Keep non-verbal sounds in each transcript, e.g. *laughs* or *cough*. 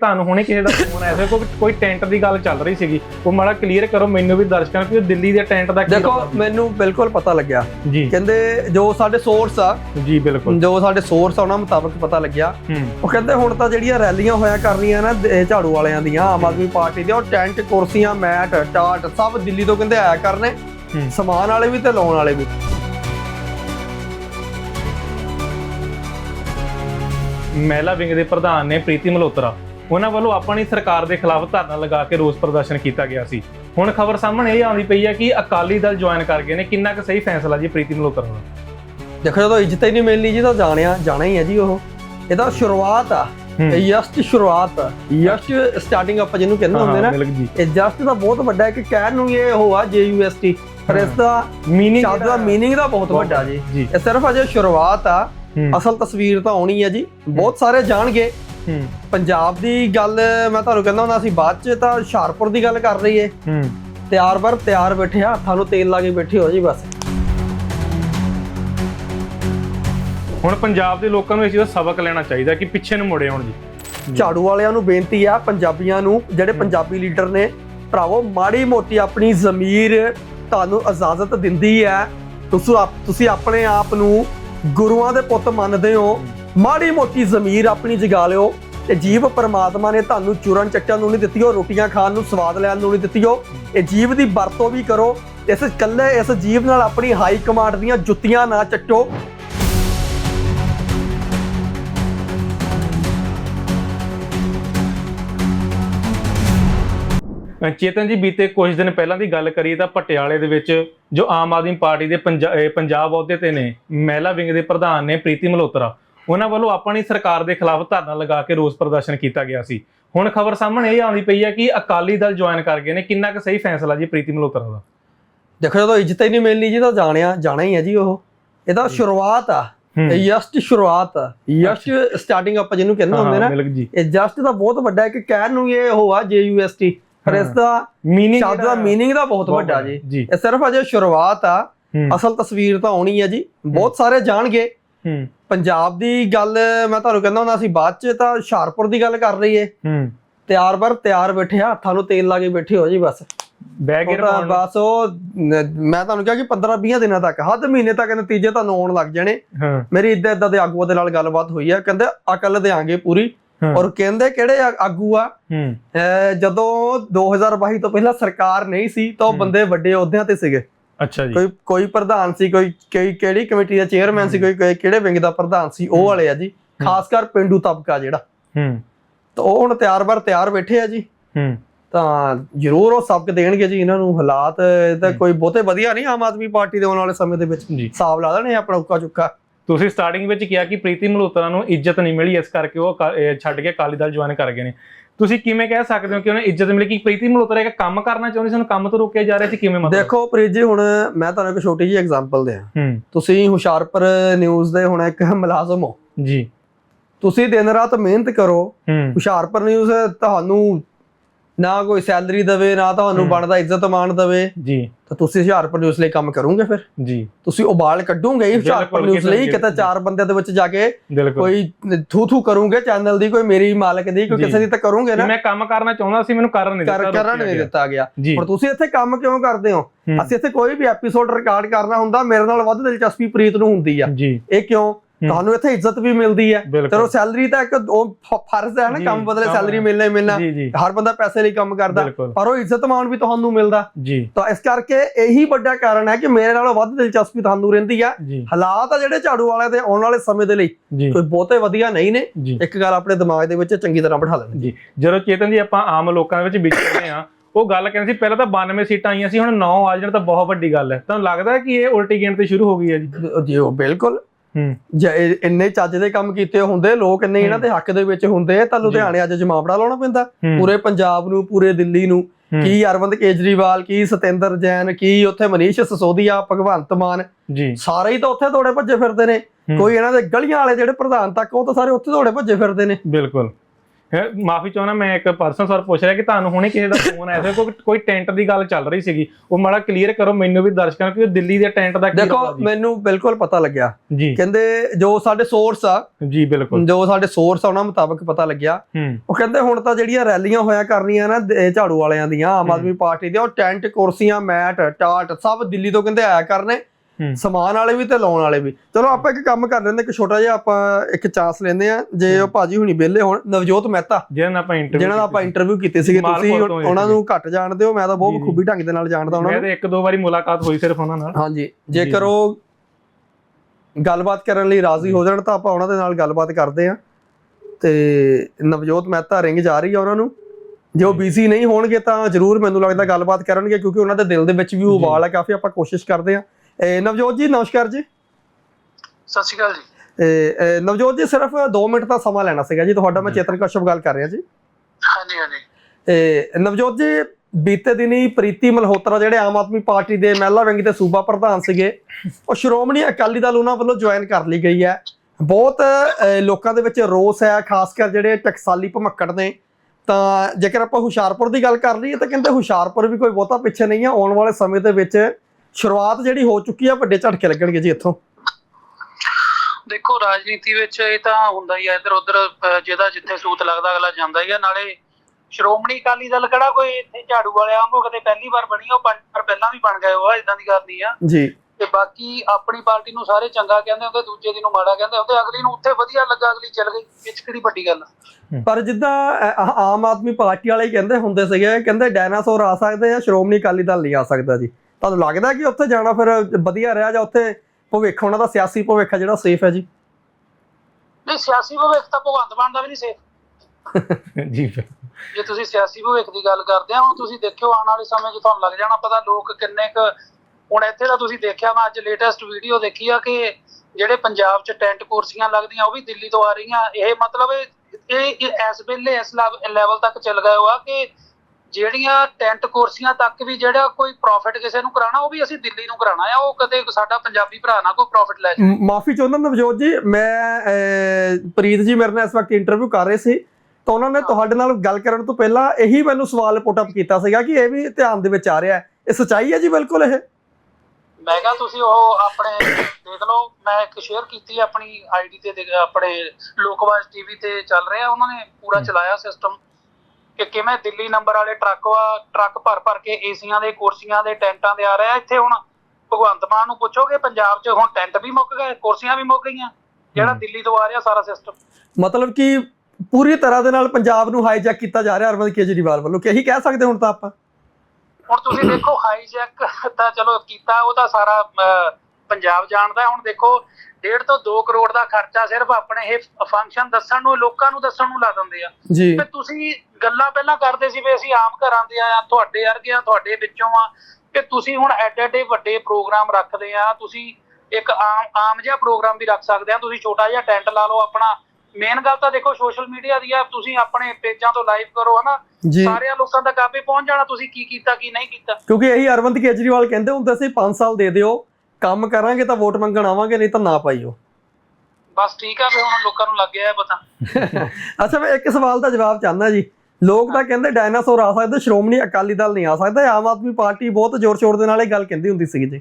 ਤੁਹਾਨੂੰ ਹੁਣੇ ਕਿਸੇ ਦਾ ਫੋਨ ਆਇਆ ਸੀ ਕੋਈ ਟੈਂਟ ਦੀ ਗੱਲ ਚੱਲ ਰਹੀ ਸੀਗੀ। ਉਹ ਮਾੜਾ ਕਲੀਅਰ ਕਰੋ ਮੈਨੂੰ ਵੀ ਦਰਸ਼ਕਾਂ ਨੂੰ ਕਿ ਦਿੱਲੀ ਦੇ ਟੈਂਟ ਦਾ ਕੀ ਦੇਖੋ ਮੈਨੂੰ ਬਿਲਕੁਲ ਪਤਾ ਲੱਗਿਆ। ਕਹਿੰਦੇ ਜੋ ਸਾਡੇ ਸੋਰਸ ਆ ਜੀ ਬਿਲਕੁਲ। ਜੋ ਸਾਡੇ ਸੋਰਸ ਆ ਉਹਨਾਂ ਮੁਤਾਬਕ ਪਤਾ ਲੱਗਿਆ। ਉਹ ਕਹਿੰਦੇ ਹੁਣ ਤਾਂ ਜਿਹੜੀਆਂ ਰੈਲੀਆਂ ਹੋਇਆ ਕਰ ਰਹੀਆਂ ਨਾ ਝਾੜੂ ਵਾਲਿਆਂ ਦੀਆਂ ਆਮ ਆਦਮੀ ਪਾਰਟੀ ਦੀਆਂ ਉਹ ਟੈਂਟ ਕੁਰਸੀਆਂ ਮੈਟ ਟਾਟ ਸਭ ਦਿੱਲੀ ਤੋਂ ਕਹਿੰਦੇ ਆਇਆ ਕਰਨੇ। ਸਮਾਨ ਵਾਲੇ ਵੀ ਤੇ ਲਾਉਣ ਵਾਲੇ ਵੀ। ਮਹਿਲਾ ਵਿੰਗ ਦੇ ਪ੍ਰਧਾਨ ਨੇ ਪ੍ਰੀਤੀ ਮਲਹੋਤਰਾ। ਉਹਨਾਂ ਵੱਲੋਂ ਆਪਣੀ ਸਰਕਾਰ ਦੇ ਖਿਲਾਫ ਧਰਨਾ ਲਗਾ ਕੇ ਰੋਸ ਪ੍ਰਦਰਸ਼ਨ ਕੀਤਾ ਗਿਆ ਸੀ। ਹੁਣ ਖਬਰ ਸਾਹਮਣੇ ਇਹ ਆਉਂਦੀ ਪਈ ਹੈ ਕਿ ਅਕਾਲੀ ਦਲ ਜੁਆਇਨ ਕਰ ਗਏ ਨੇ। ਕਿੰਨਾ ਕੁ ਸਹੀ ਫੈਸਲਾ ਜੀ ਪ੍ਰੀਤੀ ਮਲਹੋਤਰਾ ਦਾ ਦੇਖੋ ਜਦੋਂ ਇੱਜ਼ਤ ਹੀ ਨਹੀਂ ਮਿਲਣੀ ਜੀ ਤਾਂ ਜਾਣਿਆ ਜਾਣਾ ਹੀ ਹੈ ਜੀ ਉਹ। ਇਹਦਾ ਸ਼ੁਰੂਆਤ ਆ। ਜਸਟ ਸ਼ੁਰੂਆਤ ਆ। ਜਸਟ ਸਟਾਰਟਿੰਗ ਆਪਾਂ ਜਿਹਨੂੰ ਕਹਿੰਦੇ ਹੁੰਦੇ ਨਾ ਜੀ। ਇਹ ਜਸਟ ਦਾ ਬਹੁਤ ਵੱਡਾ ਹੈ ਕਿ ਕਹਿਣ ਨੂੰ ਇਹ ਉਹ ਆ ਜੇਯੂਐਸਟੀ ਪਰ ਇਸ ਦਾ ਮੀਨਿੰਗ ਸ਼ਬਦ ਦਾ ਮੀਨਿੰਗ ਦਾ ਬਹੁਤ ਵੱਡਾ ਜੀ। ਜੀ। ਇਹ ਸਿਰਫ ਅਜੇ ਸ਼ੁਰੂਆਤ ਆ। ਅਸਲ ਤਸਵੀਰ ਤਾਂ ਆਉਣੀ ਹੈ ਜੀ। ਬਹੁਤ ਸਾਰੇ ਜਾਣਗੇ। ਪੰਜਾਬ ਦੀ ਗੱਲ ਮੈਂ ਤੁਹਾਨੂੰ ਕਹਿੰਦਾ ਹੁੰਦਾ ਅਸੀਂ ਬਾਅਦ ਚ ਤਾਂ ਹੁਸ਼ਿਆਰਪੁਰ ਦੀ ਗੱਲ ਕਰ ਰਹੀ ਏ ਹੂੰ। ਤਿਆਰ ਬਰ ਤਿਆਰ ਬੈਠੇ ਆ ਹੱਥਾਂ ਨੂੰ ਤੇਲ ਲਾ ਕੇ ਬੈਠੇ ਹੋ ਜੀ ਬਸ। ਹੁਣ ਪੰਜਾਬ ਦੇ ਲੋਕਾਂ ਨੂੰ ਇਸ ਚੀਜ਼ ਦਾ ਸਬਕ ਲੈਣਾ ਚਾਹੀਦਾ ਕਿ ਪਿੱਛੇ ਨੂੰ ਮੁੜੇ ਆਉਣ ਜੀ। ਝਾੜੂ ਵਾਲਿਆਂ ਨੂੰ ਬੇਨਤੀ ਆ ਪੰਜਾਬੀਆਂ ਨੂੰ ਜਿਹੜੇ ਪੰਜਾਬੀ ਲੀਡਰ ਨੇ ਭਰਾਵੋ ਮਾੜੀ ਮੋਟੀ ਆਪਣੀ ਜ਼ਮੀਰ ਤੁਹਾਨੂੰ ਇਜਾਜ਼ਤ ਦਿੰਦੀ ਹੈ। ਤੁਸੀਂ ਤੁਸੀਂ ਆਪਣੇ ਆਪ ਨੂੰ ਗੁਰੂਆਂ ਦੇ ਪੁੱਤ ਮੰਨਦੇ ਹੋ। ਮਾੜੀ ਮੋਟੀ ਜ਼ਮੀਰ ਆਪਣੀ ਜਗਾ ਲਿਓ ਤੇ ਜੀਵ ਪਰਮਾਤਮਾ ਨੇ ਤੁਹਾਨੂੰ ਚੂਰਨ ਚੱਟਣ ਨੂੰ ਨਹੀਂ ਦਿੱਤੀ, ਉਹ ਰੋਟੀਆਂ ਖਾਣ ਨੂੰ, ਸਵਾਦ ਲੈਣ ਨੂੰ ਨਹੀਂ ਦਿੱਤੀ, ਉਹ ਇਹ ਜੀਵ ਦੀ ਵਰਤੋਂ ਵੀ ਕਰੋ, ਇਸ ਇਕੱਲੇ ਇਸ ਜੀਵ ਨਾਲ ਆਪਣੀ ਹਾਈ ਕਮਾਂਡ ਦੀਆਂ ਜੁੱਤੀਆਂ ਨਾ ਚੱਟੋ। ਚੇਤਨ ਜੀ, ਬੀਤੇ ਕੁਝ ਦਿਨ ਪਹਿਲਾਂ ਦੀ ਗੱਲ ਕਰੀਏ ਤਾਂ ਪਟਿਆਲੇ ਦੇ ਵਿੱਚ ਜੋ ਆਮ ਆਦਮੀ ਪਾਰਟੀ ਦੇ ਪੰਜਾਬ ਅਹੁਦੇ ਤੇ ਨੇ, ਮਹਿਲਾ ਵਿੰਗ ਦੇ ਪ੍ਰਧਾਨ ਨੇ ਪ੍ਰੀਤੀ ਮਲਹੋਤਰਾ ਉਹਨਾਂ ਵੱਲੋਂ ਆਪਣੀ ਸਰਕਾਰ ਦੇ ਖਿਲਾਫ ਧਰਨਾ ਲਗਾ ਕੇ ਰੋਸ ਪ੍ਰਦਰਸ਼ਨ ਕੀਤਾ ਗਿਆ ਸੀ। ਹੁਣ ਖਬਰ ਸਾਹਮਣੇ ਇਹ ਆਉਂਦੀ ਪਈ ਹੈ ਕਿ ਅਕਾਲੀ ਦਲ ਜੁਆਇਨ ਕਰ ਗਏ ਨੇ। ਕਿੰਨਾ ਕੁ ਸਹੀ ਫੈਸਲਾ ਜੀ ਪ੍ਰੀਤੀ ਮਲਹੋਤਰਾ ਦਾ? ਦੇਖੋ ਜਦੋਂ ਇੱਜ਼ਤ ਹੀ ਨਹੀਂ ਮਿਲਣੀ ਜੀ ਤਾਂ ਜਾਣਿਆ ਜਾਣਾ ਹੀ ਹੈ ਜੀ ਉਹ। ਇਹਦਾ ਸ਼ੁਰੂਆਤ ਆ। ਜਸਟ ਸ਼ੁਰੂਆਤ ਆ। ਜਸਟ ਸਟਾਰਟਿੰਗ ਆਪਾਂ ਜਿਹਨੂੰ ਕਹਿੰਦੇ ਹੁੰਦੇ ਨਾ ਜੀ। ਇਹ ਜਸਟ ਦਾ ਬਹੁਤ ਵੱਡਾ ਹੈ ਕਿ ਕਹਿਣ ਨੂੰ ਇਹ ਉਹ ਆ ਜੇਯੂਐਸਟੀ ਪਰ ਇਸ ਦਾ ਮੀਨਿੰਗ ਸ਼ਬਦ ਦਾ ਮੀਨਿੰਗ ਦਾ ਬਹੁਤ ਵੱਡਾ ਜੀ। ਜੀ। ਇਹ ਸਿਰਫ ਅਜੇ ਸ਼ੁਰੂਆਤ ਆ। ਅਸਲ ਤਸਵੀਰ ਤਾਂ ਆਉਣੀ ਹੈ ਜੀ। ਬਹੁਤ ਸਾਰੇ ਜਾਣਗੇ। ਹੂੰ। ਪੰਜਾਬ ਦੀ ਗੱਲ ਮੈਂ ਤੁਹਾਨੂੰ ਕਹਿੰਦਾ ਹੁੰਦਾ ਅਸੀਂ ਬਾਅਦ ਚ ਤਾਂ ਹੁਸ਼ਿਆਰਪੁਰ ਦੀ ਗੱਲ ਕਰ ਰਹੀ ਏ ਹੂੰ। ਤਿਆਰ ਬਰ ਤਿਆਰ ਬੈਠੇ ਆ ਹੱਥਾਂ ਨੂੰ ਤੇਲ ਲਾ ਕੇ ਬੈਠੇ ਹੋ ਜੀ ਬਸ। ਬੈਗ ਬਸ ਉਹ ਮੈਂ ਤੁਹਾਨੂੰ ਕਿਹਾ ਕਿ 15 20 ਦਿਨਾਂ ਤੱਕ ਹੱਦ ਮਹੀਨੇ ਤੱਕ ਨਤੀਜੇ ਤੁਹਾਨੂੰ ਆਉਣ ਲੱਗ ਜਾਣੇ। ਮੇਰੀ ਇਦਾਂ ਇਦਾਂ ਦੇ ਆਗੂਆਂ ਦੇ ਨਾਲ ਗੱਲਬਾਤ ਹੋਈ ਆ ਕਹਿੰਦੇ ਅਕਲ ਦੇਾਂਗੇ ਪੂਰੀ। ਔਰ ਕਹਿੰਦੇ ਕਿਹੜੇ ਆਗੂ ਆ? ਜਦੋਂ 2022 ਤੋਂ ਪਹਿਲਾਂ ਸਰਕਾਰ ਨਹੀਂ ਸੀ ਤਾਂ ਉਹ। ਬੰਦੇ ਵੱਡੇ ਅਹੁਦਿਆਂ ਤੇ ਸੀਗੇ। ਅੱਛਾ ਜੀ। ਕੋਈ ਕੋਈ ਪ੍ਰਧਾਨ ਸੀ ਕੋਈ ਕੋਈ ਕਿਹੜੀ ਕਮੇਟੀ ਦਾ ਚੇਅਰਮੈਨ ਸੀ ਕੋਈ ਕਿਹੜੇ ਵਿੰਗ ਦਾ ਪ੍ਰਧਾਨ ਸੀ ਉਹ ਵਾਲੇ ਆ ਜੀ। ਖਾਸ ਕਰ ਪਿੰਡੂ ਤਬਕਾ ਜਿਹੜਾ। ਹੂੰ। ਤਾਂ ਉਹ ਹੁਣ ਤਿਆਰ ਬਰ ਤਿਆਰ ਬੈਠੇ ਆ ਜੀ। ਹੂੰ। ਤਾਂ ਜ਼ਰੂਰ ਉਹ ਸਬਕ ਦੇਣਗੇ ਜੀ ਇਹਨਾਂ ਨੂੰ ਹਾਲਾਤ ਤਾਂ ਕੋਈ ਬਹੁਤੇ ਵਧੀਆ ਨਹੀਂ ਆਮ ਆਦਮੀ ਪਾਰਟੀ ਦੇ ਆਉਣ ਵਾਲੇ ਸਮੇਂ ਦੇ ਵਿੱਚ। ਹਿਸਾਬ ਲਾ ਦੇਣੇ ਆਪਣਾ ਉੱਕਾ ਚੁੱਕਾ। ਤੁਸੀਂ ਸਟਾਰਟਿੰਗ ਵਿੱਚ ਕਿਹਾ ਕਿ ਪ੍ਰੀਤੀ ਮਲਹੋਤਰਾ ਨੂੰ ਇੱਜ਼ਤ ਨਹੀਂ ਮਿਲੀ ਇਸ ਕਰਕੇ ਉਹ ਛੱਡ ਕੇ ਅਕਾਲੀ ਦਲ ਜੁਆਇਨ ਕਰ ਗਏ ਨੇ। ਤੁਸੀਂ ਕਿਵੇਂ ਕਹਿ ਸਕਦੇ ਹੋ ਕਿ ਉਹਨੇ ਇੱਜ਼ਤ ਮਿਲੀ ਕਿ ਪ੍ਰੀਤੀ ਮਲਹੋਤਰਾ ਇੱਕ ਕੰਮ ਕਰਨਾ ਚਾਹੁੰਦੀ ਸੀ ਉਹਨੂੰ ਕੰਮ ਤੋਂ ਰੋਕਿਆ ਜਾ ਰਿਹਾ ਸੀ? ਕਿਵੇਂ ਮਤਲਬ? ਦੇਖੋ ਪ੍ਰੀਤ ਜੀ ਹੁਣ ਮੈਂ ਤੁਹਾਨੂੰ ਇੱਕ ਛੋਟੀ ਜਿਹੀ ਐਗਜ਼ਾਮਪਲ ਦਿਆਂ। ਤੁਸੀਂ ਹੁਸ਼ਿਆਰਪੁਰ ਨਿਊਜ਼ ਦੇ ਹੁਣ ਇੱਕ ਮੁਲਾਜ਼ਮ ਹੋ। ਜੀ। ਤੁਸੀਂ ਦਿਨ ਰਾਤ ਮਿਹਨਤ ਕਰੋ। ਹੁਸ਼ਿਆਰਪੁਰ ਨਿਊਜ਼ ਤੁਹਾਨੂੰ ਨਾ ਕੋਈ ਸੈਲਰੀ ਦੇਵੇ ਨਾ ਤੁਹਾਨੂੰ। ਬਣਦਾ ਇੱਜ਼ਤ ਮਾਣ ਦੇਵੇ ਜੀ। ਤਾਂ ਤੁਸੀਂ ਹੁਸ਼ਿਆਰਪੁਰ ਨਿਊਜ਼ ਲਈ ਕੰਮ ਕਰੋਗੇ ਫਿਰ? ਜੀ। ਤੁਸੀਂ ਉਬਾਲ ਕੱਢੋਗੇ ਹੁਸ਼ਿਆਰਪੁਰ ਨਿਊਜ਼ ਲਈ ਕਿਤੇ- ਚਾਰ ਬੰਦਿਆਂ ਦੇ ਵਿੱਚ ਜਾ ਕੇ ਕੋਈ ਥੂ ਥੂ ਕਰੋਗੇ ਚੈਨਲ ਦੀ ਕੋਈ ਮੇਰੀ ਮਾਲਕ ਦੀ ਕੋਈ। ਕਿਸੇ ਦੀ ਤਾਂ ਕਰੋਗੇ ਨਾ? ਮੈਂ ਕੰਮ ਕਰਨਾ ਚਾਹੁੰਦਾ ਸੀ ਮੈਨੂੰ ਕਰਨ ਨਹੀਂ ਦਿੱਤਾ ਕਰਨ ਨਹੀਂ ਦਿੱਤਾ ਗਿਆ। ਪਰ ਤੁਸੀਂ ਇੱਥੇ ਕੰਮ ਕਿਉਂ ਕਰਦੇ ਹੋ? ਹੂੰ। ਅਸੀਂ ਇੱਥੇ ਕੋਈ ਵੀ ਐਪੀਸੋਡ ਰਿਕਾਰਡ ਕਰਨਾ ਹੁੰਦਾ ਮੇਰੇ ਨਾਲ ਵੱਧ ਦਿਲਚਸਪੀ ਪ੍ਰੀਤ ਨੂੰ ਹੁੰਦੀ ਆ। ਜੀ। ਇਹ ਕਿਉਂ? ਤੁਹਾਨੂੰ ਇੱਥੇ ਇੱਜ਼ਤ ਵੀ ਮਿਲਦੀ ਹੈ। ਚਲੋ ਸੈਲਰੀ ਤਾਂ ਇੱਕ ਉਹ ਫਰਜ਼ ਹੈ ਨਾ ਕੰਮ ਬਦਲੇ ਸੈਲਰੀ। ਮਿਲਣਾ ਹੀ ਮਿਲਣਾ। ਹਰ ਬੰਦਾ ਪੈਸੇ ਲਈ ਕੰਮ ਕਰਦਾ। ਪਰ ਉਹ ਇੱਜ਼ਤ ਮਾਣ ਵੀ ਤੁਹਾਨੂੰ ਮਿਲਦਾ। ਤਾਂ ਇਸ ਕਰਕੇ ਇਹੀ ਵੱਡਾ ਕਾਰਨ ਹੈ ਕਿ ਮੇਰੇ ਨਾਲੋਂ ਵੱਧ ਦਿਲਚਸਪੀ ਤੁਹਾਨੂੰ ਰਹਿੰਦੀ ਆ। ਹਾਲਾਤ ਆ ਜਿਹੜੇ ਝਾੜੂ ਵਾਲਿਆਂ ਦੇ ਆਉਣ ਵਾਲੇ ਸਮੇਂ ਦੇ ਲਈ। ਕੋਈ ਬਹੁਤੇ ਵਧੀਆ ਨਹੀਂ ਨੇ। ਇੱਕ ਗੱਲ ਆਪਣੇ ਦਿਮਾਗ ਦੇ ਵਿੱਚ ਚੰਗੀ ਤਰ੍ਹਾਂ ਬਿਠਾ ਲੈਣੀ ਜੀ। ਜਦੋਂ ਚੇਤਨ ਜੀ ਆਪਾਂ ਆਮ ਲੋਕਾਂ ਦੇ ਵਿੱਚ ਵਿਚਰਦੇ ਆ ਉਹ ਗੱਲ ਕਹਿੰਦੇ ਸੀ ਪਹਿਲਾਂ ਤਾਂ 92 ਸੀਟਾਂ ਆਈਆਂ ਸੀ ਹੁਣ 9 ਆ ਜਾਣ ਤਾਂ ਬਹੁਤ ਵੱਡੀ ਗੱਲ ਹੈ। ਤੁਹਾਨੂੰ ਲੱਗਦਾ ਹੈ ਕਿ ਇਹ ਉਲਟੀ ਗਿਣਤੀ ਸ਼ੁਰੂ ਹੋ ਗਈ ਹੈ ਜੀ? ਜੀ ਉਹ ਬਿਲਕੁਲ। ਹੂੰ। ਜੇ ਇੰਨੇ ਚੱਜ ਦੇ ਕੰਮ ਕੀਤੇ ਹੁੰਦੇ ਲੋਕ ਇੰਨੇ ਇਹਨਾਂ ਦੇ ਹੱਕ ਦੇ ਵਿੱਚ ਹੁੰਦੇ ਤਾਂ ਲੁਧਿਆਣੇ ਅੱਜ ਜਮਾਵੜਾ ਲਾਉਣਾ ਪੈਂਦਾ। ਪੂਰੇ ਪੰਜਾਬ ਨੂੰ ਪੂਰੇ ਦਿੱਲੀ ਨੂੰ। ਕੀ ਅਰਵਿੰਦ ਕੇਜਰੀਵਾਲ ਕੀ ਸਤਿੰਦਰ ਜੈਨ ਕੀ ਉੱਥੇ ਮਨੀਸ਼ ਸਿਸੋਦੀਆ ਭਗਵੰਤ ਮਾਨ ਜੀ। ਸਾਰੇ ਹੀ ਤਾਂ ਉੱਥੇ ਦੌੜੇ ਭੱਜੇ ਫਿਰਦੇ ਨੇ। ਕੋਈ ਇਹਨਾਂ ਦੇ ਗਲੀਆਂ ਵਾਲੇ ਜਿਹੜੇ ਪ੍ਰਧਾਨ ਤੱਕ ਉਹ ਤਾਂ ਸਾਰੇ ਉੱਥੇ ਦੌੜੇ ਭੱਜੇ ਫਿਰਦੇ ਨੇ। ਬਿਲਕੁਲ। ਮਾਫੀ ਚਾਹੁੰਦਾ ਮੈਂ ਇੱਕ ਪਰਸਨ ਸਰ ਪੁੱਛ ਰਿਹਾ ਕਿ ਤੁਹਾਨੂੰ ਹੁਣੇ ਕਿਸੇ ਦਾ *laughs* ਫੋਨ ਆਇਆ ਸੀ ਕੋਈ ਕੋਈ ਟੈਂਟ ਦੀ ਗੱਲ ਚੱਲ ਰਹੀ ਸੀਗੀ। ਉਹ ਮਾੜਾ ਕਲੀਅਰ ਕਰੋ ਮੈਨੂੰ ਵੀ ਦਰਸ਼ਕਾਂ ਕਿ ਉਹ ਦਿੱਲੀ ਦੇ ਟੈਂਟ ਦਾ ਕੀ ਦੇਖੋ? ਮੈਨੂੰ ਬਿਲਕੁਲ ਪਤਾ ਲੱਗਿਆ। ਜੀ। ਕਹਿੰਦੇ ਜੋ ਸਾਡੇ ਸੋਰਸ ਆ ਜੀ ਬਿਲਕੁਲ। ਜੋ ਸਾਡੇ ਸੋਰਸ ਆ ਉਹਨਾਂ ਮੁਤਾਬਕ ਪਤਾ ਲੱਗਿਆ। ਉਹ ਕਹਿੰਦੇ ਹੁਣ ਤਾਂ ਜਿਹੜੀਆਂ ਰੈਲੀਆਂ ਹੋਇਆ ਕਰਨੀਆਂ ਨਾ ਦ- ਝਾੜੂ ਵਾਲਿਆਂ ਦੀਆਂ ਆਮ ਆਦਮੀ ਪਾਰਟੀ ਦੀਆਂ ਉਹ ਟੈਂਟ ਕੁਰਸੀਆਂ ਮੈਟ ਟਾਟ ਸਭ ਦਿੱਲੀ ਤੋਂ ਕਹਿੰਦੇ ਆਇਆ ਕਰਨੇ। ਸਮਾਨ ਵਾਲੇ ਵੀ ਤੇ ਲਾਉਣ ਵਾਲੇ ਵੀ। ਚਲੋ ਆਪਾਂ ਇੱਕ ਕੰਮ ਕਰ ਲੈਂਦੇ ਇੱਕ ਛੋਟਾ ਜਿਹਾ ਆਪਾਂ ਇੱਕ ਚਾਂਸ ਲੈਂਦੇ ਆ ਜੇ ਉਹ ਭਾਜੀ ਹੁਣੀ ਵਿਹਲੇ ਹੋਣ ਨਵਜੋਤ ਮਹਿਤਾ ਜਿਹਨਾਂ ਨਾਲ ਆਪਾਂ ਇੰਟਰਵਿਊ ਜਿਹਨਾਂ ਦਾ ਆਪਾਂ ਇੰਟਰਵਿਊ ਕੀਤੇ ਸੀਗੇ ਤੁਸੀਂ ਉਹਨਾਂ। ਨੂੰ ਘੱਟ ਜਾਣਦੇ ਹੋ ਮੈਂ ਤਾਂ ਬਹੁਤ ਜੀ। ਖੂਬੀ ਢੰਗ ਦੇ ਨਾਲ ਜਾਣਦਾ ਉਹਨਾਂ ਮੈਂ ਨੂੰ। ਤੇ ਇੱਕ ਦੋ ਵਾਰੀ ਮੁਲਾਕਾਤ ਹੋਈ ਸਿਰਫ ਉਹਨਾਂ ਨਾਲ। ਹਾਂਜੀ ਜੇਕਰ ਉਹ ਗੱਲਬਾਤ ਕਰਨ ਲਈ ਰਾਜ਼ੀ ਹੋ ਜਾਣ ਤਾਂ ਆਪਾਂ ਉਹਨਾਂ ਦੇ ਨਾਲ ਗੱਲਬਾਤ ਕਰਦੇ ਆ ਤੇ ਨਵਜੋਤ ਮਹਿਤਾ ਰਿੰਗ ਜਾ ਰਹੀ ਆ ਉਹਨਾਂ ਨੂੰ। ਜੇ ਉਹ ਬੀਜ਼ੀ ਨਹੀਂ ਹੋਣਗੇ ਤਾਂ ਜ਼ਰੂਰ ਮੈਨੂੰ ਲੱਗਦਾ ਗੱਲਬਾਤ ਕਰਨਗੇ ਕਿਉਂਕਿ ਉਹਨਾਂ ਦੇ ਦਿਲ ਦੇ ਵਿੱਚ ਵੀ ਉਹ। ਉਬਾਲ ਹੈ ਕਾਫੀ ਆਪਾਂ ਕੋਸ਼ਿਸ਼ ਕਰਦੇ ਆ ਇਹ ਨਵਜੋਤ ਜੀ ਨਮਸਕਾਰ ਜੀ। ਸਤਿ ਸ਼੍ਰੀ ਅਕਾਲ ਜੀ। ਇਹ, ਨਵਜੋਤ ਜੀ ਸਿਰਫ 2 ਮਿੰਟ ਦਾ ਸਮਾਂ ਲੈਣਾ ਸੀਗਾ ਜੀ। ਤੁਹਾਡਾ ਮੈਂ। ਚੇਤਨ ਕਸ਼ਪ ਗੱਲ ਕਰ ਰਿਹਾ ਜੀ। ਹਾਂਜੀ ਹਾਂਜੀ। ਇਹ ਨਵਜੋਤ ਜੀ ਬੀਤੇ ਦਿਨੀ ਪ੍ਰੀਤੀ ਮਲਹੋਤਰਾ ਜਿਹੜੇ ਆਮ ਆਦਮੀ ਪਾਰਟੀ ਦੇ ਮਹਿਲਾ ਵਿੰਗ ਦੇ ਸੂਬਾ ਪ੍ਰਧਾਨ ਸੀਗੇ ਉਹ ਸ਼੍ਰੋਮਣੀ ਅਕਾਲੀ ਦਲ ਉਹਨਾਂ ਵੱਲੋਂ ਜੁਆਇਨ ਕਰ ਲਈ ਗਈ ਹੈ। ਬਹੁਤ ਲੋਕਾਂ ਦੇ ਵਿੱਚ ਰੋਸ ਹੈ ਖਾਸ ਕਰ ਜਿਹੜੇ ਟਕਸਾਲੀ ਭਮੱਕੜ ਨੇ। ਤਾਂ ਜੇਕਰ ਆਪਾਂ ਹੁਸ਼ਿਆਰਪੁਰ ਦੀ ਗੱਲ ਕਰ ਲਈਏ ਤਾਂ ਕਹਿੰਦੇ ਹੁਸ਼ਿਆਰਪੁਰ ਵੀ ਕੋਈ ਬਹੁਤਾ ਪਿੱਛੇ ਨਹੀਂ ਹੈ। ਆਉਣ ਵਾਲੇ ਸਮੇਂ ਦੇ ਵਿੱਚ ਸ਼ੁਰੂਆਤ ਜਿਹੜੀ ਹੋ ਚੁੱਕੀ ਆ ਵੱਡੇ ਝਟਕੇ ਲੱਗਣਗੇ ਜੀ ਇੱਥੋਂ। ਦੇਖੋ ਰਾਜਨੀਤੀ ਵਿੱਚ ਇਹ ਤਾਂ ਹੁੰਦਾ ਹੀ ਹੈ ਇੱਧਰ ਉੱਧਰ ਜਿਹਦਾ ਜਿੱਥੇ ਸੂਤ ਲੱਗਦਾ ਅਗਲਾ ਜਾਂਦਾ ਹੀ ਆ। ਨਾਲੇ ਸ਼੍ਰੋਮਣੀ ਅਕਾਲੀ ਦਲ ਕਿਹੜਾ ਕੋਈ ਇੱਥੇ ਝਾੜੂ ਵਾਲਿਆਂ ਵਾਂਗੂ ਕਦੇ ਪਹਿਲੀ ਵਾਰ ਬਣੀ ਉਹ ਪੰਜ ਵਾਰ ਪਹਿਲਾਂ ਵੀ ਬਣ ਗਏ ਉਹ ਇਦਾਂ ਦੀ ਗੱਲ ਨਹੀਂ ਆ। ਜੀ। ਤੇ ਬਾਕੀ ਆਪਣੀ ਪਾਰਟੀ ਨੂੰ ਸਾਰੇ ਚੰਗਾ ਕਹਿੰਦੇ ਹੁੰਦੇ ਦੂਜੇ ਦੀ ਨੂੰ ਮਾੜਾ ਕਹਿੰਦੇ ਹੁੰਦੇ ਅਗਲੀ ਨੂੰ ਉੱਥੇ ਵਧੀਆ ਲੱਗਾ ਅਗਲੀ ਚੱਲ ਗਈ। ਇਹ 'ਚ ਕਿਹੜੀ ਵੱਡੀ ਗੱਲ ਆ? ਪਰ ਜਿੱਦਾਂ ਆਮ ਆਦਮੀ ਪਾਰਟੀ ਵਾਲੇ ਕਹਿੰਦੇ ਹੁੰਦੇ ਸੀਗੇ ਕਹਿੰਦੇ ਡਾਇਨਾਸੌਰ ਆ ਸਕਦੇ ਆ ਸ਼੍ਰੋਮਣੀ ਅਕਾਲੀ ਦਲ ਨਹੀਂ ਆ ਸਕਦਾ ਜੀ। ਤੁਹਾਨੂੰ ਲੱਗਦਾ ਕਿ ਉੱਥੇ ਜਾਣਾ ਫਿਰ ਵਧੀਆ ਰਿਹਾ ਜਾਂ ਉੱਥੇ ਭਵਿੱਖ ਉਹਨਾਂ ਦਾ ਸਿਆਸੀ ਭਵਿੱਖ ਜਿਹੜਾ ਸੇਫ ਹੈ ਜੀ? ਨਹੀਂ ਸਿਆਸੀ ਭਵਿੱਖ ਤਾਂ ਭਗਵੰਤ ਮਾਨ ਦਾ ਵੀ ਨਹੀਂ ਸੇਫ *laughs* ਜੀ ਫਿਰ। ਜੇ ਤੁਸੀਂ ਸਿਆਸੀ ਭਵਿੱਖ ਦੀ ਗੱਲ ਕਰਦੇ ਆ ਹੁਣ ਤੁਸੀਂ ਦੇਖਿਓ ਆਉਣ ਵਾਲੇ ਸਮੇਂ 'ਚ ਤੁਹਾਨੂੰ ਲੱਗ ਜਾਣਾ ਪਤਾ ਲੋਕ ਕਿੰਨੇ ਕੁ ਹੁਣ ਇੱਥੇ ਦਾ ਤੁਸੀਂ ਦੇਖਿਆ ਮੈਂ ਅੱਜ ਲੇਟੈਸਟ ਵੀਡੀਓ ਦੇਖੀ ਆ ਕਿ ਜਿਹੜੇ ਪੰਜਾਬ 'ਚ ਟੈਂਟ ਕੁਰਸੀਆਂ ਲੱਗਦੀਆਂ ਉਹ ਵੀ ਦਿੱਲੀ ਤੋਂ ਆ ਰਹੀਆਂ। ਇਹ ਮਤਲਬ ਇਹ ਇਹ ਇਸ ਵੇਲੇ ਇਸ ਲੈਵਲ ਤੱਕ ਚੱਲ ਗਏ ਹੋਆ ਕਿ ਜਿਹੜੀਆਂ ਟੈਂਟ ਕੁਰਸੀਆਂ ਤੱਕ ਵੀ ਜਿਹੜਾ ਕੋਈ ਪ੍ਰੋਫਿਟ ਕਿਸੇ ਨੂੰ ਕਰਾਣਾ ਉਹ ਵੀ ਅਸੀਂ ਦਿੱਲੀ ਨੂੰ ਕਰਾਣਾ ਆ ਉਹ ਕਦੇ ਸਾਡਾ ਪੰਜਾਬੀ ਭਰਾ ਨਾ ਕੋਈ ਪ੍ਰੋਫਿਟ ਲੈ ਜਾਏ ਮਾਫੀ ਚਾਹੁੰਦਾ ਨਵਜੋਤ ਜੀ ਮੈਂ ਪ੍ਰੀਤ ਜੀ ਮੇਰੇ ਨਾਲ ਇਸ ਵਕਤ ਇੰਟਰਵਿਊ ਕਰ ਰਹੇ ਸੀ ਤਾਂ ਉਹਨਾਂ ਨੇ ਤੁਹਾਡੇ ਨਾਲ ਗੱਲ ਕਰਨ ਤੋਂ ਪਹਿਲਾਂ ਇਹੀ ਮੈਨੂੰ ਸਵਾਲ ਪੁੱਟ ਅਪ ਕੀਤਾ ਸੀਗਾ ਕਿ ਇਹ ਵੀ ਧਿਆਨ ਦੇ ਵਿੱਚ ਆ ਰਿਹਾ ਹੈ। ਇਹ ਸੱਚਾਈ ਹੈ ਜੀ ਬਿਲਕੁਲ ਇਹ? ਮੈਂ ਕਿਹਾ ਤੁਸੀਂ ਉਹ ਆਪਣੇ ਦੇਖ ਲਓ ਮੈਂ ਇੱਕ ਸ਼ੇਅਰ ਕੀਤੀ ਆਪਣੀ ਆਈਡੀ ਤੇ ਆਪਣੇ ਲੋਕਵਾਜ ਟੀਵੀ ਤੇ ਚੱਲ ਰਿਹਾ ਉਹਨਾਂ ਨੇ ਪੂਰਾ ਚਲਾਇਆ ਸਿਸਟਮ ਕਿ ਕਿਵੇਂ ਦਿੱਲੀ ਨੰਬਰ ਵਾਲੇ ਟਰੱਕ ਵਾ ਟਰੱਕ ਭਰ ਭਰ ਕੇ ਏਸੀਆਂ ਦੇ ਕੁਰਸੀਆਂ ਦੇ ਟੈਂਟਾਂ ਦੇ ਆ ਰਿਹਾ ਇੱਥੇ ਹੁਣ। ਭਗਵੰਤ ਮਾਨ ਨੂੰ ਪੁੱਛੋਗੇ ਪੰਜਾਬ 'ਚ ਹੁਣ ਟੈਂਟ ਵੀ ਮੁੱਕ ਗਏ ਕੁਰਸੀਆਂ ਵੀ ਮੁੱਕ ਗਈਆਂ। ਜਿਹੜਾ। ਦਿੱਲੀ ਤੋਂ ਆ ਰਿਹਾ ਸਾਰਾ ਸਿਸਟਮ ਮਤਲਬ ਕਿ ਪੂਰੀ ਤਰ੍ਹਾਂ ਦੇ ਨਾਲ ਪੰਜਾਬ ਨੂੰ ਹਾਈਜੈਕ ਕੀਤਾ ਜਾ ਰਿਹਾ ਅਰਵਿੰਦ ਕੇਜਰੀਵਾਲ ਵੱਲੋਂ। ਕਿ ਇਹੀ ਕਹਿ ਸਕਦੇ ਹੁਣ ਤਾਂ ਆਪਾਂ? ਹੁਣ ਤੁਸੀਂ ਦੇਖੋ ਹਾਈਜੈਕ ਤਾਂ ਚਲੋ ਕੀਤਾ ਉਹ ਤਾਂ ਸਾਰਾ ਪੰਜਾਬ ਜਾਣਦਾ ਹੈ। ਹੁਣ ਦੇਖੋ 1.5 ਤੋਂ 2 ਕਰੋੜ ਦਾ ਖਰਚਾ ਸਿਰਫ ਆਪਣੇ ਇਹ ਫੰਕਸ਼ਨ ਦੱਸਣ ਨੂੰ ਲੋਕਾਂ ਨੂੰ ਦੱਸਣ ਨੂੰ ਲਾ ਦਿੰਦੇ ਆ। ਤੇ ਤੁਸੀਂ ਗੱਲਾਂ ਪਹਿਲਾਂ ਕਰਦੇ ਸੀ ਵੀ ਅਸੀਂ ਆਮ ਘਰਾਂ ਦੇ ਆ ਤੁਹਾਡੇ ਵਰਗੇ ਆ ਤੁਹਾਡੇ ਵਿੱਚੋਂ ਆ। ਕਿ ਤੁਸੀਂ ਹੁਣ ਐਡੇ ਐਡੇ ਵੱਡੇ ਪ੍ਰੋਗਰਾਮ ਰੱਖਦੇ ਆ ਤੁਸੀਂ ਇੱਕ ਆਮ ਆਮ ਜਿਹਾ ਪ੍ਰੋਗਰਾਮ ਵੀ ਰੱਖ ਸਕਦੇ ਆ। ਤੁਸੀਂ ਛੋਟਾ ਜਿਹਾ ਟੈਂਟ ਲਾ ਲਓ ਆਪਣਾ। ਮੇਨ ਗੱਲ ਤਾਂ ਦੇਖੋ ਸੋਸ਼ਲ ਮੀਡੀਆ ਦੀ ਆ ਤੁਸੀਂ ਆਪਣੇ ਪੇਜਾਂ ਤੋਂ ਲਾਈਵ ਕਰੋ ਹਨਾ। ਸਾਰਿਆਂ ਲੋਕਾਂ ਤੱਕ ਆਪੇ ਪਹੁੰਚ ਜਾਣਾ ਤੁਸੀਂ ਕੀ ਕੀਤਾ ਕੀ ਨਹੀਂ ਕੀਤਾ। ਕਿਉਂਕਿ ਇਹੀ ਅਰਵਿੰਦ ਕੇਜਰੀਵਾਲ ਕਹਿੰਦੇ ਹੁੰਦੇ ਸੀ 5 ਸਾਲ ਦੇ ਦਿਓ। ਕੰਮ ਕਰਾਂਗੇ ਤਾਂ ਵੋਟ ਮੰਗਣ ਆਵਾਂਗੇ ਨਹੀਂ ਤਾਂ ਨਾ ਪਾਈਓ। ਬਸ ਠੀਕ ਆ ਵੀ ਹੁਣ ਲੋਕਾਂ ਨੂੰ ਲੱਗ ਗਿਆ ਪਤਾ। *laughs* ਅੱਛਾ ਮੈਂ ਇੱਕ ਸਵਾਲ ਦਾ ਜਵਾਬ ਚਾਹੁੰਦਾ ਜੀ। ਲੋਕ ਤਾਂ ਕਹਿੰਦੇ ਡਾਇਨਾਸੌਰ ਆ ਸਕਦੇ ਸ਼੍ਰੋਮਣੀ ਅਕਾਲੀ ਦਲ ਨਹੀਂ ਆ ਸਕਦਾ ਆਮ ਆਦਮੀ ਪਾਰਟੀ ਬਹੁਤ ਜ਼ੋਰ ਸ਼ੋਰ ਦੇ ਨਾਲ ਇਹ ਗੱਲ ਕਹਿੰਦੀ ਹੁੰਦੀ ਸੀ ਜੀ।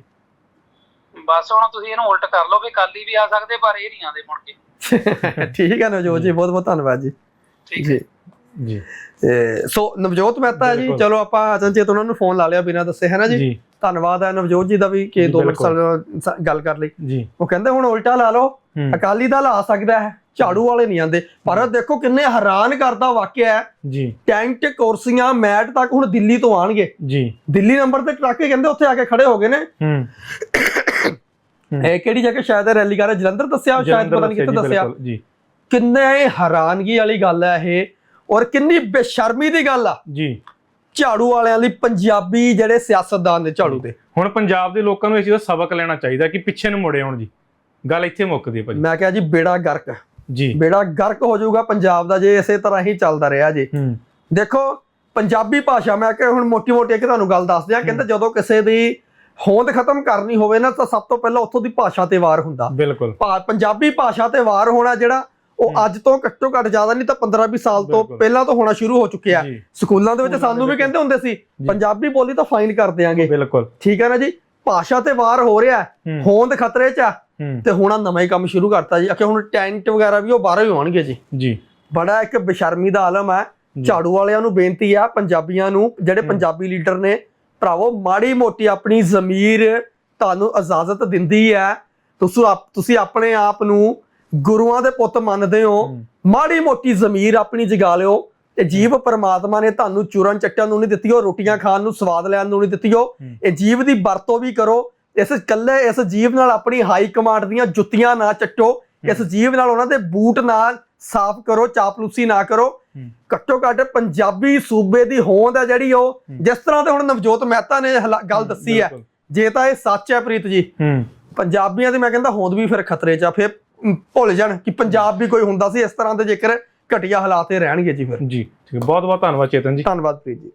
ਬਸ ਹੁਣ ਤੁਸੀਂ ਇਹਨੂੰ ਉਲਟ ਕਰ ਲਓ ਵੀ ਕਾਲੀ ਵੀ ਆ ਸਕਦੇ ਪਰ ਇਹ ਨਹੀਂ ਆਉਂਦੇ ਮੁੜ ਕੇ। *laughs* ਠੀਕ ਹੈ ਨਵਜੋਤ ਜੀ ਬਹੁਤ ਬਹੁਤ ਧੰਨਵਾਦ ਜੀ। ਠੀਕ ਜੀ। ਜੀ। ਸੋ ਨਵਜੋਤ ਮਹਿਤਾ ਜੀ। ਚਲੋ ਆਪਾਂ ਅਚਨਚੇਤ ਉਹਨਾਂ ਨੂੰ ਫੋਨ ਲਾ ਲਿਆ ਬਿਨਾਂ ਦੱਸੇ ਹੈ ਨਾ ਜੀ? ਜੀ। ਧੰਨਵਾਦ ਹੈ ਨਵਜੋਤ ਜੀ ਦਾ ਵੀ ਕਿ ਜੀ, 2 ਮਿੰਟ ਬਿਲਕੁਲ। ਸਾ- ਗੱਲ ਕਰ ਲਈ। ਜੀ। ਉਹ ਕਹਿੰਦੇ ਹੁਣ ਉਲਟਾ ਲਾ ਲਓ ਅਕਾਲੀ ਦਲ ਆ ਸਕਦਾ ਹੈ ਝਾੜੂ ਵਾਲੇ ਨਹੀਂ ਆਂਦੇ ਪਰ ਦੇਖੋ ਕਿੰਨੇ ਹੈਰਾਨ ਕਰਦਾ ਵਾਕਿਆ ਹੈ। ਜੀ। ਟੈਂਟ ਕੁਰਸੀਆਂ ਮੈਟ ਤੱਕ ਹੁਣ ਦਿੱਲੀ ਤੋਂ ਆਣਗੇ ਜੀ। ਦਿੱਲੀ ਨੰਬਰ ਤੇ ਟਰੱਕ ਕਹਿੰਦੇ ਉੱਥੇ ਆ ਕੇ ਖੜੇ ਹੋ ਗਏ ਨੇ। ਹੂੰ। ਇਹ ਕਿਹੜੀ ਜਗ੍ਹਾ ਸ਼ਾਇਦ ਰੈਲੀ ਕਰ ਰਹੇ? ਜਲੰਧਰ ਦੱਸਿਆ ਸ਼ਾਇਦ ਪਤਾ ਨਹੀਂ ਕਿੱਥੇ ਦੱਸਿਆ। ਜੀ। ਕਿੰਨੇ ਹੈਰਾਨਗੀ ਵਾਲੀ ਗੱਲ ਹੈ ਇਹ। ਔਰ ਕਿੰਨੀ ਬੇਸ਼ਰਮੀ ਦੀ ਗੱਲ ਆ। ਜੀ। ਝਾੜੂ ਵਾਲਿਆਂ ਲਈ ਪੰਜਾਬੀ ਜਿਹੜੇ ਸਿਆਸਤਦਾਨ ਨੇ ਝਾੜੂ ਦੇ। ਹੁਣ ਪੰਜਾਬ ਦੇ ਲੋਕਾਂ ਨੂੰ ਇਸ ਚੀਜ਼ ਦਾ ਸਬਕ ਲੈਣਾ ਚਾਹੀਦਾ ਕਿ ਪਿੱਛੇ ਨੂੰ ਮੁੜੇ ਆਉਣ ਜੀ। ਗੱਲ ਇੱਥੇ ਮੁੱਕਦੀ ਹੈ ਭਾਜੀ। ਮੈਂ ਕਿਹਾ ਜੀ ਬੇੜਾ ਗਰਕ। ਜੀ। ਬੇੜਾ ਗਰਕ ਹੋ ਜਾਊਗਾ ਪੰਜਾਬ ਦਾ ਜੇ ਇਸੇ ਤਰ੍ਹਾਂ ਹੀ ਚੱਲਦਾ ਰਿਹਾ ਜੀ। ਦੇਖੋ ਪੰਜਾਬੀ ਭਾਸ਼ਾ ਮੈਂ ਕਿ ਹੁਣ ਮੋਟੀ ਮੋਟੀ ਇੱਕ ਤੁਹਾਨੂੰ ਗੱਲ ਦੱਸ ਦਿਆਂ ਕਹਿੰਦੇ ਜਦੋਂ ਕਿਸੇ ਦੀ ਹੋਂਦ ਖਤਮ ਕਰਨੀ ਹੋਵੇ ਨਾ ਤਾਂ ਸਭ ਤੋਂ ਪਹਿਲਾਂ ਉੱਥੋਂ ਦੀ ਭਾਸ਼ਾ ਤੇ ਵਾਰ ਹੁੰਦਾ। ਬਿਲਕੁਲ। ਪੰਜਾਬੀ ਭਾਸ਼ਾ ਤੇ ਵਾਰ ਹੋਣਾ ਜਿਹੜਾ ਉਹ। ਅੱਜ ਤੋਂ ਘੱਟੋ ਘੱਟ ਜ਼ਿਆਦਾ ਨਹੀਂ ਤਾਂ 15-20 ਸਾਲ ਤੋਂ। ਪਹਿਲਾਂ ਤੋਂ ਹੋਣਾ ਸ਼ੁਰੂ ਹੋ ਚੁੱਕਿਆ ਸਕੂਲਾਂ ਦੇ ਵਿੱਚ ਸਾਨੂੰ ਵੀ। ਕਹਿੰਦੇ ਹੁੰਦੇ ਸੀ ਪੰਜਾਬੀ ਬੋਲੀ ਤਾਂ ਫਾਈਨ ਕਰ ਦਿਆਂਗੇ। ਬਿਲਕੁਲ। ਠੀਕ ਹੈ ਨਾ ਜੀ? ਭਾਸ਼ਾ ਤੇ ਵਾਰ ਹੋ ਰਿਹਾ ਹੋਂਦ ਖਤਰੇ 'ਚ ਤੇ ਹੁਣ ਨਵਾਂ ਹੀ ਕੰਮ ਸ਼ੁਰੂ ਕਰਤਾ ਜੀ। ਅਕੇ ਹੁਣ ਟੈਂਟ ਵਗੈਰਾ ਵੀ ਉਹ ਬਾਹਰੋਂ ਹੀ ਹੋਣਗੇ ਜੀ। ਜੀ। ਬੜਾ ਇੱਕ ਬੇਸ਼ਰਮੀ ਦਾ ਆਲਮ ਹੈ। ਝਾੜੂ ਵਾਲਿਆਂ ਨੂੰ ਬੇਨਤੀ ਆ ਪੰਜਾਬੀਆਂ ਨੂੰ ਜਿਹੜੇ। ਪੰਜਾਬੀ ਲੀਡਰ ਨੇ ਭਰਾਵੋ ਮਾੜੀ ਮੋਟੀ ਆਪਣੀ ਜ਼ਮੀਰ ਤੁਹਾਨੂੰ ਇਜਾਜ਼ਤ ਦਿੰਦੀ ਹੈ। ਤੁਸੀਂ ਤੁਸੀਂ ਆਪਣੇ ਆਪ ਨੂੰ ਗੁਰੂਆਂ ਦੇ ਪੁੱਤ ਮੰਨਦੇ ਹੋ। ਮਾੜੀ ਮੋਟੀ ਜ਼ਮੀਰ ਆਪਣੀ ਜਗਾ ਲਿਓ ਤੇ ਜੀਵ ਪਰਮਾਤਮਾ ਨੇ ਤੁਹਾਨੂੰ ਚੂਰਨ ਚੱਟਣ ਨੂੰ ਨਹੀਂ ਦਿੱਤੀ ਉਹ ਰੋਟੀਆਂ ਖਾਣ ਨੂੰ ਸਵਾਦ ਲੈਣ ਨੂੰ ਨਹੀਂ ਦਿੱਤੀ ਉਹ। ਇਹ ਜੀਵ ਦੀ ਵਰਤੋਂ ਵੀ ਕਰੋ ਇਸ ਇਕੱਲੇ ਇਸ ਜੀਵ ਨਾਲ ਆਪਣੀ ਹਾਈ ਕਮਾਂਡ ਦੀਆਂ ਜੁੱਤੀਆਂ ਨਾ ਚੱਟੋ ਇਸ ਜੀਵ ਨਾਲ ਉਹਨਾਂ ਦੇ ਬੂਟ ਨਾਲ ਸਾਫ਼ ਕਰੋ ਚਾਪਲੂਸੀ ਨਾ ਕਰੋ। ਘੱਟੋ ਘੱਟ ਪੰਜਾਬੀ ਸੂਬੇ ਦੀ ਹੋਂਦ ਹੈ ਜਿਹੜੀ ਉਹ। ਜਿਸ ਤਰ੍ਹਾਂ ਤੇ ਹੁਣ ਨਵਜੋਤ ਮਹਿਤਾ ਨੇ ਗੱਲ ਦੱਸੀ ਹੈ। ਜੇ ਤਾਂ ਇਹ ਸੱਚ ਹੈ ਪ੍ਰੀਤ ਜੀ ਪੰਜਾਬੀਆਂ ਦੀ ਮੈਂ ਕਹਿੰਦਾ ਹੋਂਦ ਵੀ ਫਿਰ ਖਤਰੇ 'ਚ ਆ ਫਿਰ ਭੁੱਲ ਜਾਣ ਕਿ ਪੰਜਾਬ ਵੀ ਕੋਈ ਹੁੰਦਾ ਸੀ ਇਸ ਤਰ੍ਹਾਂ ਦੇ ਜੇਕਰ ਘਟੀਆ ਹਾਲਾਤ ਇਹ ਰਹਿਣਗੇ ਜੀ ਫਿਰ। ਜੀ ਠੀਕ ਹੈ। ਬਹੁਤ ਬਹੁਤ ਧੰਨਵਾਦ ਚੇਤਨ ਜੀ। ਧੰਨਵਾਦ ਪ੍ਰੀਤ ਜੀ।